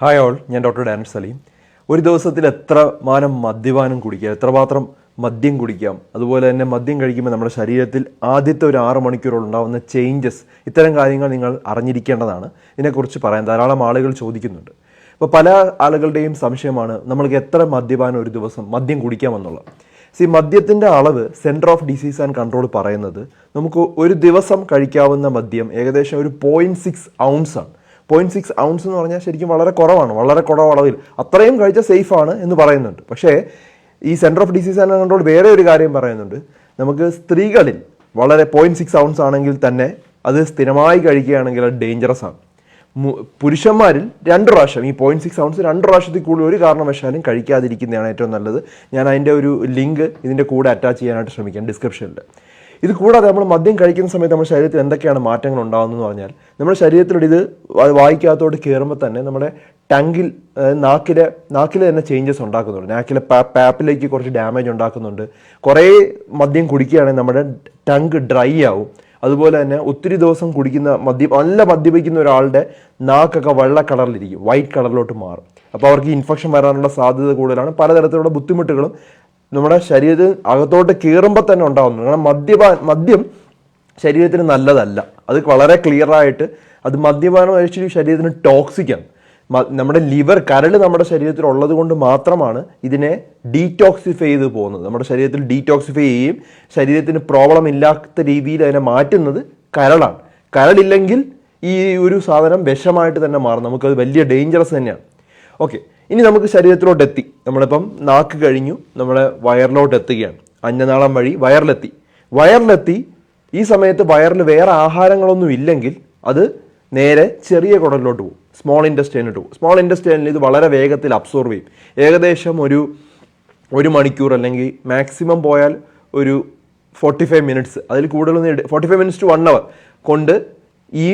Hi all ഞാൻ doctor Dan Saleem ഒരു ദിവസത്തിൽ എത്ര മാനം മദ്യപാനം കുടിക്കുക എത്രമാത്രം മദ്യം കുടിക്കാം അതുപോലെ തന്നെ മദ്യം കഴിക്കുമ്പോൾ നമ്മുടെ ശരീരത്തിൽ ആദ്യത്തെ ഒരു ആറ് മണിക്കൂറോളം ഉണ്ടാകുന്ന ചേഞ്ചസ് ഇത്തരം കാര്യങ്ങൾ നിങ്ങൾ അറിഞ്ഞിരിക്കേണ്ടതാണ്. ഇതിനെക്കുറിച്ച് പറയാൻ ധാരാളം ആളുകൾ ചോദിക്കുന്നുണ്ട്. അപ്പോൾ പല ആളുകളുടെയും സംശയമാണ് നമ്മൾക്ക് എത്ര മദ്യപാനം ഒരു ദിവസം മദ്യം കുടിക്കാമെന്നുള്ളത് സി മദ്യത്തിന്റെ അളവ് centre of disease and control പറയുന്നത് നമുക്ക് ഒരു ദിവസം കഴിക്കാവുന്ന മദ്യം ഏകദേശം ഒരു point six ounce point six ounce എന്ന് പറഞ്ഞാൽ ശരിക്കും വളരെ കുറവാണ് വളരെ കുറവ് അളവിൽ അത്രയും കഴിച്ചാൽ ആണ് എന്ന് പറയുന്നുണ്ട്. പക്ഷേ ഈ centre of disease and control വേറെ ഒരു കാര്യം പറയുന്നുണ്ട്. നമുക്ക് സ്ത്രീകളിൽ വളരെ പോയിന്റ് സിക്സ് ഔൺസ് ആണെങ്കിൽ തന്നെ അത് സ്ഥിരമായി കഴിക്കുകയാണെങ്കിൽ അത് ഡേഞ്ചറസ് ആണ്. പുരുഷന്മാരിൽ രണ്ട് പ്രാവശ്യം ഈ പോയിന്റ് സിക്സ് ഔൺസ് രണ്ട് പ്രാവശ്യത്തിൽ കൂടുതൽ ഒരു കാരണവശാലും കഴിക്കാതിരിക്കുന്നതാണ് ഏറ്റവും നല്ലത്. ഞാൻ അതിന്റെ ഒരു ലിങ്ക് ഇതിന്റെ കൂടെ അറ്റാച്ച് ചെയ്യാനായിട്ട് ശ്രമിക്കാം ഡിസ്ക്രിപ്ഷനിൽ ഇത് കൂടാതെ നമ്മൾ മദ്യം കഴിക്കുന്ന സമയത്ത് നമ്മുടെ ശരീരത്തിൽ എന്തൊക്കെയാണ് മാറ്റങ്ങൾ ഉണ്ടാകുന്നതെന്ന് പറഞ്ഞാൽ നമ്മുടെ ശരീരത്തിലൂടെ ഇത് വായ്ക്കകത്തോട്ട് കയറുമ്പോൾ തന്നെ നമ്മുടെ ടങ്കിൽ നാക്കിലെ നാക്കിലെ തന്നെ ചേഞ്ചസ് ഉണ്ടാക്കുന്നുണ്ട്. നാക്കിലെ പാപ്പിലേക്ക് കുറച്ച് ഡാമേജ് ഉണ്ടാക്കുന്നുണ്ട്. കുറേ മദ്യം കുടിക്കുകയാണെങ്കിൽ നമ്മുടെ ടങ്ക് ഡ്രൈ ആവും. അതുപോലെ തന്നെ ഒത്തിരി ദിവസം കുടിക്കുന്ന മദ്യം നല്ല മദ്യപിക്കുന്ന ഒരാളുടെ നാക്കൊക്കെ വെള്ള കളറിലിരിക്കും വൈറ്റ് കളറിലോട്ട് മാറും. അപ്പോൾ അവർക്ക് ഇൻഫെക്ഷൻ വരാനുള്ള സാധ്യത കൂടുതലാണ്. പലതരത്തിലുള്ള ബുദ്ധിമുട്ടുകളും നമ്മുടെ ശരീരത്തിൽ അകത്തോട്ട് കീറുമ്പോൾ തന്നെ ഉണ്ടാകുന്നു കാരണം മദ്യപാ മദ്യം ശരീരത്തിന് നല്ലതല്ല. അത് വളരെ ക്ലിയറായിട്ട് അത് മദ്യപാനം ആക്ച്വലി ശരീരത്തിന് ടോക്സിക്കാണ് നമ്മുടെ ലിവർ കരൾ നമ്മുടെ ശരീരത്തിൽ ഉള്ളത് കൊണ്ട് മാത്രമാണ് ഇതിനെ ഡീറ്റോക്സിഫൈ ചെയ്ത് പോകുന്നത്. നമ്മുടെ ശരീരത്തിൽ ഡീറ്റോക്സിഫൈ ചെയ്യുകയും ശരീരത്തിന് പ്രോബ്ലം ഇല്ലാത്ത രീതിയിൽ അതിനെ മാറ്റുന്നത് കരളാണ്. കരളില്ലെങ്കിൽ ഈ ഒരു സാധനം വിഷമായിട്ട് തന്നെ മാറും നമുക്കത് വലിയ ഡേഞ്ചറസ് തന്നെയാണ്. ഓക്കെ ഇനി നമുക്ക് ശരീരത്തിലോട്ട് എത്തി നമ്മളിപ്പം നാക്ക് കഴിഞ്ഞു നമ്മളെ വയറിലോട്ട് എത്തുകയാണ് അന്നനാളം വഴി വയറിലെത്തി. വയറിലെത്തി ഈ സമയത്ത് വയറിൽ വേറെ ആഹാരങ്ങളൊന്നും ഇല്ലെങ്കിൽ അത് നേരെ ചെറിയ കുടലിലോട്ട് പോകും. സ്മോൾ ഇൻഡസ്റ്റൈനിലോട്ട് പോകും. സ്മോൾ ഇൻഡസ്റ്റൈനിൽ ഇത് വളരെ വേഗത്തിൽ അബ്സോർവ് ചെയ്യും. ഏകദേശം ഒരു ഒരു മണിക്കൂർ അല്ലെങ്കിൽ മാക്സിമം പോയാൽ ഒരു ഫോർട്ടി ഫൈവ് മിനിറ്റ്സ് അതിൽ കൂടുതലൊന്നും forty five minutes to one hour കൊണ്ട് ഈ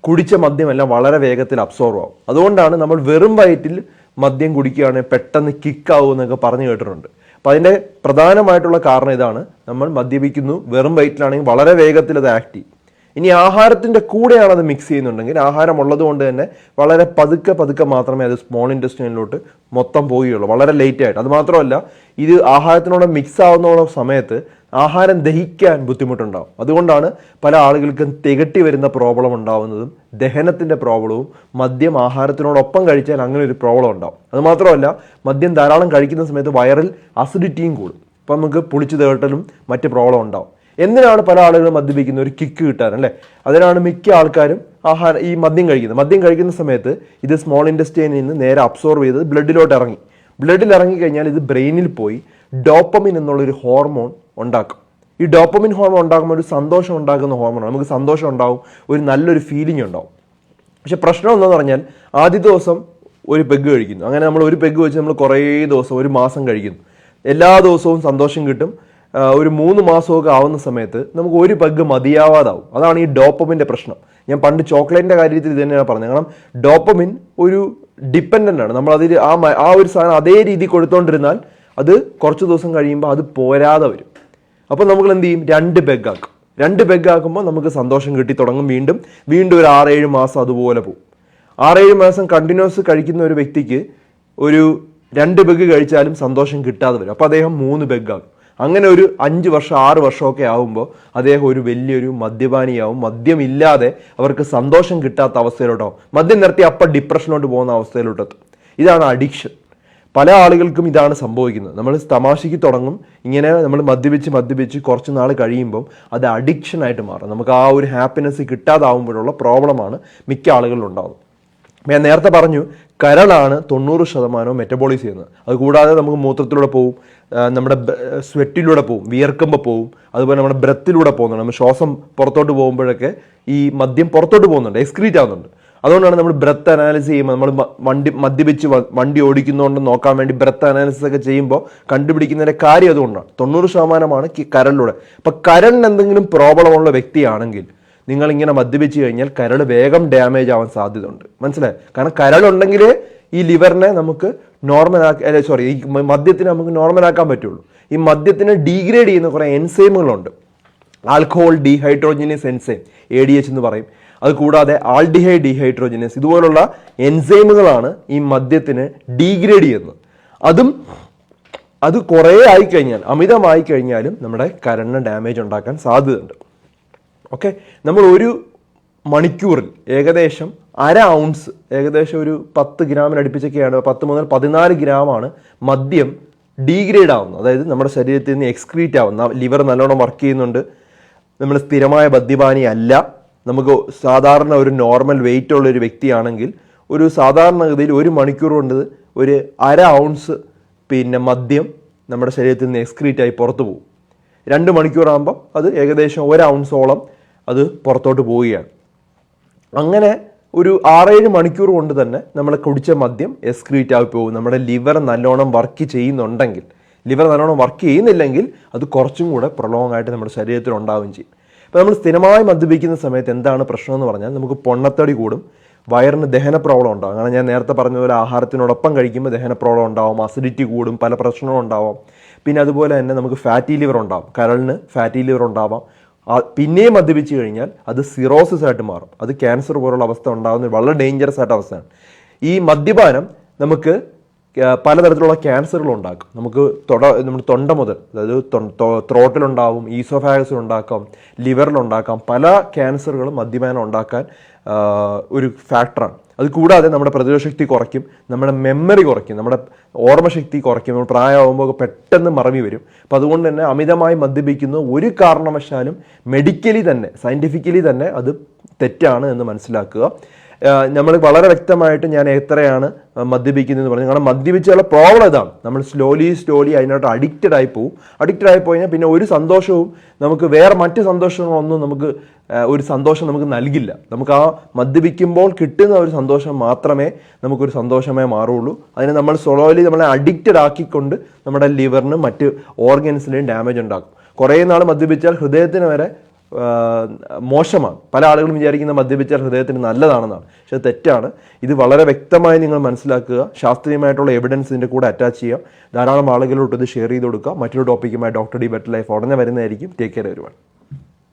കുടിച്ച മദ്യമെല്ലാം വളരെ വേഗത്തിൽ അബ്സോർവ് ആവും. അതുകൊണ്ടാണ് നമ്മൾ വെറും വയറ്റിൽ മദ്യം കുടിക്കുകയാണെങ്കിൽ പെട്ടെന്ന് കിക്കാവും എന്നൊക്കെ പറഞ്ഞു കേട്ടിട്ടുണ്ട്. അപ്പം അതിന്റെ പ്രധാനമായിട്ടുള്ള കാരണം ഇതാണ്. നമ്മൾ മദ്യപിക്കുന്നു വെറും വയറ്റിലാണെങ്കിൽ വളരെ വേഗത്തിൽ അത് ആക്ട് ചെയ്യും. ഇനി ആഹാരത്തിന്റെ കൂടെയാണ് അത് മിക്സ് ചെയ്യുന്നുണ്ടെങ്കിൽ ആഹാരം ഉള്ളതുകൊണ്ട് തന്നെ വളരെ പതുക്കെ പതുക്കെ മാത്രമേ അത് സ്മോൾ ഇൻഡസ്ട്രിയിലോട്ട് മൊത്തം പോവുകയുള്ളൂ. വളരെ ലേറ്റ് ആയിട്ട്. അത് മാത്രമല്ല ഇത് ആഹാരത്തിനോട് മിക്സ് ആവുന്ന സമയത്ത് ആഹാരം ദഹിക്കാൻ ബുദ്ധിമുട്ടുണ്ടാവും. അതുകൊണ്ടാണ് പല ആളുകൾക്കും തികട്ടി വരുന്ന പ്രോബ്ലം ഉണ്ടാവുന്നതും ദഹനത്തിന്റെ പ്രോബ്ലവും മദ്യം ആഹാരത്തിനോടൊപ്പം കഴിച്ചാൽ അങ്ങനെ ഒരു പ്രോബ്ലം ഉണ്ടാവും. അതുമാത്രമല്ല മദ്യം ധാരാളം കഴിക്കുന്ന സമയത്ത് വയറിൽ അസിഡിറ്റിയും കൂടും. അപ്പം നമുക്ക് പുളിച്ചു തേട്ടലും മറ്റ് പ്രോബ്ലം ഉണ്ടാവും. എന്തിനാണ് പല ആളുകളും മദ്യപിക്കുന്നത് ഒരു കിക്ക് കിട്ടാൻ അല്ലേ? അതിനാണ് മിക്ക ആൾക്കാരും ആഹാരം ഈ മദ്യം കഴിക്കുന്നത്. മദ്യം കഴിക്കുന്ന സമയത്ത് ഇത് സ്മോൾ ഇൻഡസ്ട്രിയിൽ നിന്ന് നേരെ അബ്സോർവ് ചെയ്ത് ബ്ലഡിലോട്ട് ഇറങ്ങി. ബ്ലഡിൽ ഇറങ്ങിക്കഴിഞ്ഞാൽ ഇത് ബ്രെയിനിൽ പോയി ഡോപ്പമിൻ എന്നുള്ളൊരു ഹോർമോൺ ഉണ്ടാക്കും. ഈ ഡോപ്പമിൻ ഹോർമോൺ ഉണ്ടാകുമ്പോൾ ഒരു സന്തോഷം ഉണ്ടാകുന്ന ഹോർമോണാണ്. നമുക്ക് സന്തോഷം ഉണ്ടാവും ഒരു നല്ലൊരു ഫീലിംഗ് ഉണ്ടാവും. പക്ഷെ പ്രശ്നം എന്താണെന്ന് പറഞ്ഞാൽ ആദ്യ ദിവസം ഒരു പെഗ് കഴിക്കുന്നു. അങ്ങനെ നമ്മൾ ഒരു പെഗ് വെച്ച് നമ്മൾ കുറേ ദിവസം ഒരു മാസം കഴിക്കുന്നു. എല്ലാ ദിവസവും സന്തോഷം കിട്ടും. ഒരു മൂന്ന് മാസമൊക്കെ ആവുന്ന സമയത്ത് നമുക്ക് ഒരു പെഗ് മതിയാവാതാവും. അതാണ് ഈ ഡോപ്പമിന്റെ പ്രശ്നം. ഞാൻ പണ്ട് ചോക്ലേറ്റിന്റെ കാര്യത്തിൽ ഇത് തന്നെയാണ് പറഞ്ഞത്. കാരണം ഡോപ്പമിൻ ഒരു ഡിപ്പെൻഡന്റ് ആണ്. നമ്മൾ അതിൽ ആ ആ ഒരു സാധനം അതേ രീതി കൊടുത്തോണ്ടിരുന്നാൽ അത് കുറച്ച് ദിവസം കഴിയുമ്പോൾ അത് പോരാതെ വരും. അപ്പോൾ നമ്മൾ എന്ത് ചെയ്യും? രണ്ട് ബെഗാക്കും രണ്ട് ബെഗാക്കുമ്പോൾ നമുക്ക് സന്തോഷം കിട്ടി തുടങ്ങും വീണ്ടും. വീണ്ടും ഒരു ആറേഴ് മാസം അതുപോലെ പോകും. ആറേഴ് മാസം കണ്ടിന്യൂസ് കഴിക്കുന്ന ഒരു വ്യക്തിക്ക് ഒരു രണ്ട് ബെഗ് കഴിച്ചാലും സന്തോഷം കിട്ടാതെ വരും. അപ്പോൾ അദ്ദേഹം മൂന്ന് ബെഗ് ആകും അങ്ങനെ ഒരു അഞ്ച് വർഷം ആറ് വർഷമൊക്കെ ആകുമ്പോൾ അദ്ദേഹം ഒരു വലിയൊരു മദ്യപാനിയാവും. മദ്യമില്ലാതെ അവർക്ക് സന്തോഷം കിട്ടാത്ത അവസ്ഥയിലോട്ടാവും മദ്യം നിർത്തി അപ്പം ഡിപ്രഷനിലോട്ട് പോകുന്ന അവസ്ഥയിലോട്ടെത്തും. ഇതാണ് അഡിക്ഷൻ പല ആളുകൾക്കും ഇതാണ് സംഭവിക്കുന്നത്. നമ്മൾ തമാശയ്ക്ക് തുടങ്ങും ഇങ്ങനെ നമ്മൾ മദ്യപിച്ച് മദ്യപിച്ച് കുറച്ച് നാൾ കഴിയുമ്പം അത് അഡിക്ഷൻ ആയിട്ട് മാറും. നമുക്ക് ആ ഒരു ഹാപ്പിനെസ് കിട്ടാതാവുമ്പോഴുള്ള പ്രോബ്ലമാണ് മിക്ക ആളുകളിലും ഉണ്ടാകുന്നത് ഞാൻ നേരത്തെ പറഞ്ഞു കരളാണ് തൊണ്ണൂറ് ശതമാനവും മെറ്റബോളിസ് ചെയ്യുന്നത്. അത് കൂടാതെ നമുക്ക് മൂത്രത്തിലൂടെ പോവും നമ്മുടെ സ്വെറ്റിലൂടെ പോവും വിയർക്കുമ്പോൾ പോവും അതുപോലെ നമ്മുടെ ബ്രത്തിലൂടെ പോകുന്നുണ്ട്. നമ്മൾ ശ്വാസം പുറത്തോട്ട് പോകുമ്പോഴൊക്കെ ഈ മദ്യം പുറത്തോട്ട് പോകുന്നുണ്ട് എക്സ്ക്രീറ്റ് ആവുന്നുണ്ട്. അതുകൊണ്ടാണ് നമ്മൾ ബ്രത്ത് അനാലിസിസ് ചെയ്യുമ്പോൾ നമ്മൾ വണ്ടി മദ്യപിച്ച് വണ്ടി ഓടിക്കുന്നതുകൊണ്ട് നോക്കാൻ വേണ്ടി ബ്രത്ത് അനാലിസിസ് ഒക്കെ ചെയ്യുമ്പോൾ കണ്ടുപിടിക്കുന്നതിന്റെ കാര്യം അതുകൊണ്ടാണ്. തൊണ്ണൂറ് ശതമാനമാണ് കരളിലൂടെ. അപ്പം കരളിന് എന്തെങ്കിലും പ്രോബ്ലമുള്ള വ്യക്തിയാണെങ്കിൽ നിങ്ങൾ ഇങ്ങനെ മദ്യപിച്ച് കഴിഞ്ഞാൽ കരൾ വേഗം ഡാമേജ് ആവാൻ സാധ്യതയുണ്ട്. മനസ്സിലായി? കാരണം കരളുണ്ടെങ്കിലേ ഈ ലിവറിനെ നമുക്ക് നോർമൽ ആക്കി അല്ലെ സോറി ഈ മദ്യത്തിന് നമുക്ക് നോർമൽ ആക്കാൻ പറ്റുള്ളൂ. ഈ മദ്യത്തിനെ ഡീഗ്രേഡ് ചെയ്യുന്ന കുറേ എൻസൈമുകളുണ്ട് alcohol dehydrogenase enzyme A D H എന്ന് പറയും. അത് കൂടാതെ ആൾഡിഹൈ ഡീഹൈഡ്രോജനസ് ഇതുപോലുള്ള എൻസൈമുകളാണ് ഈ മദ്യത്തിന് ഡീഗ്രേഡ് ചെയ്യുന്നത്. അതും അത് കുറേ ആയിക്കഴിഞ്ഞാൽ അമിതമായി കഴിഞ്ഞാലും നമ്മുടെ കരണിന് ഡാമേജ് ഉണ്ടാക്കാൻ സാധ്യതയുണ്ട്. ഓക്കെ? നമ്മൾ ഒരു മണിക്കൂറിൽ ഏകദേശം അര ഔൺസ് ഏകദേശം ഒരു പത്ത് ഗ്രാമിന് അടുപ്പിച്ചൊക്കെയാണ് പത്ത് മുതൽ പതിനാല് ഗ്രാമാണ് മദ്യം ഡീഗ്രേഡ് ആവുന്നത്. അതായത് നമ്മുടെ ശരീരത്തിൽ നിന്ന് എക്സ്ക്രീറ്റ് ആവുന്ന ലിവർ നല്ലോണം വർക്ക് ചെയ്യുന്നുണ്ട്. നമ്മൾ സ്ഥിരമായ മദ്യപാനി അല്ല നമുക്ക് സാധാരണ ഒരു നോർമൽ വെയിറ്റ് ഉള്ള ഒരു വ്യക്തിയാണെങ്കിൽ ഒരു സാധാരണഗതിയിൽ ഒരു മണിക്കൂർ കൊണ്ട് ഒരു അര ഔൺസ് പിന്നെ മദ്യം നമ്മുടെ ശരീരത്തിൽ നിന്ന് എക്സ്ക്രീറ്റ് ആയി പുറത്തു പോകും. രണ്ട് മണിക്കൂറാകുമ്പോൾ അത് ഏകദേശം ഒരു ഔൺസോളം അത് പുറത്തോട്ട് പോവുകയാണ്. അങ്ങനെ ഒരു ആറേഴ് മണിക്കൂർ കൊണ്ട് തന്നെ നമ്മൾ കുടിച്ച മദ്യം എസ്ക്രീറ്റ് ആയി പോകും. നമ്മുടെ ലിവർ നല്ലോണം വർക്ക് ചെയ്യുന്നുണ്ടെങ്കിൽ ലിവർ നല്ലോണം വർക്ക് ചെയ്യുന്നില്ലെങ്കിൽ അത് കുറച്ചും കൂടെ പ്രൊലോങ് ആയിട്ട് നമ്മുടെ ശരീരത്തിൽ ഉണ്ടാവുകയും ചെയ്യും. അപ്പോൾ നമ്മൾ സ്ഥിരമായി മദ്യപിക്കുന്ന സമയത്ത് എന്താണ് പ്രശ്നം എന്ന് പറഞ്ഞാൽ നമുക്ക് പൊണ്ണത്തടി കൂടും വയറിന് ദഹന പ്രോബ്ലം ഉണ്ടാകും കാരണം ഞാൻ നേരത്തെ പറഞ്ഞ ആഹാരത്തിനോടൊപ്പം കഴിക്കുമ്പോൾ ദഹന പ്രോബ്ലം ഉണ്ടാവും അസിഡിറ്റി കൂടും പല പ്രശ്നങ്ങളും ഉണ്ടാവാം. പിന്നെ അതുപോലെ തന്നെ നമുക്ക് ഫാറ്റി ലിവർ ഉണ്ടാവും കരളിന് ഫാറ്റി ലിവർ ഉണ്ടാവാം. പിന്നെയും മദ്യപിച്ച് കഴിഞ്ഞാൽ അത് സിറോസിസ് ആയിട്ട് മാറും. അത് ക്യാൻസർ പോലുള്ള അവസ്ഥ ഉണ്ടാകുന്ന വളരെ ഡേഞ്ചറസ് ആയിട്ട് അവസ്ഥയാണ്. ഈ മദ്യപാനം നമുക്ക് പലതരത്തിലുള്ള ക്യാൻസറുകൾ ഉണ്ടാക്കും നമുക്ക് തൊട നമ്മുടെ തൊണ്ട മുതൽ അതായത് ത്രോട്ടിലുണ്ടാവും ഈസോഫാഗസിലുണ്ടാക്കാം ലിവറിലുണ്ടാക്കാം പല ക്യാൻസറുകളും മദ്യപാനം ഉണ്ടാക്കാൻ ഒരു ഫാക്ടറാണ്. അത് കൂടാതെ നമ്മുടെ പ്രതിരോധശക്തി കുറയ്ക്കും നമ്മുടെ മെമ്മറി കുറയ്ക്കും നമ്മുടെ ഓർമ്മശക്തി കുറയ്ക്കും നമ്മൾ പ്രായമാകുമ്പോൾ പെട്ടെന്ന് മറവി വരും. അപ്പോൾ അതുകൊണ്ട് തന്നെ അമിതമായി മദ്യപിക്കുന്ന ഒരു കാരണവശാലും മെഡിക്കലി തന്നെ സയന്റിഫിക്കലി തന്നെ അത് തെറ്റാണ് എന്ന് മനസ്സിലാക്കുക. നമ്മൾ വളരെ വ്യക്തമായിട്ട് ഞാൻ എത്രയാണ് മദ്യപിക്കുന്നതെന്ന് പറഞ്ഞു. കാരണം മദ്യപിച്ചുള്ള പ്രോബ്ലം ഇതാണ്. നമ്മൾ സ്ലോലി സ്ലോലി അതിനോട്ട് അഡിക്റ്റഡ് ആയി പോവും. അഡിക്റ്റഡ് ആയി പോയി പിന്നെ ഒരു സന്തോഷവും നമുക്ക് വേറെ മറ്റ് സന്തോഷങ്ങളൊന്നും നമുക്ക് ഒരു സന്തോഷം നമുക്ക് നൽകില്ല. നമുക്ക് ആ മദ്യപിക്കുമ്പോൾ കിട്ടുന്ന ഒരു സന്തോഷം മാത്രമേ നമുക്കൊരു സന്തോഷമായി മാറുള്ളൂ. അതിനെ നമ്മൾ സ്ലോലി നമ്മളെ അഡിക്റ്റഡ് ആക്കിക്കൊണ്ട് നമ്മുടെ ലിവറിനും മറ്റ് ഓർഗൻസിനും ഡാമേജ് ഉണ്ടാക്കും. കുറേ നാൾ മദ്യപിച്ചാൽ ഹൃദയത്തിന് വരെ മോശമാണ്. പല ആളുകളും വിചാരിക്കുന്ന മദ്യപിച്ചാൽ ഹൃദയത്തിന് നല്ലതാണെന്നാണ്. പക്ഷെ തെറ്റാണ്. ഇത് വളരെ വ്യക്തമായി നിങ്ങൾ മനസ്സിലാക്കുക. ശാസ്ത്രീയമായിട്ടുള്ള എവിഡൻസ് ഇതിന്റെ കൂടെ അറ്റാച്ച് ചെയ്യാം ധാരാളം ആളുകളോട്ട് ഇത് ഷെയർ ചെയ്ത് കൊടുക്കുക. മറ്റൊരു ടോപ്പിക്കുമായി ഡോക്ടർ ഡി ബെറ്റർ ലൈഫ് ഉടനെ വരുന്നതായിരിക്കും. ടേക്ക് കെയർ വരുവാൻ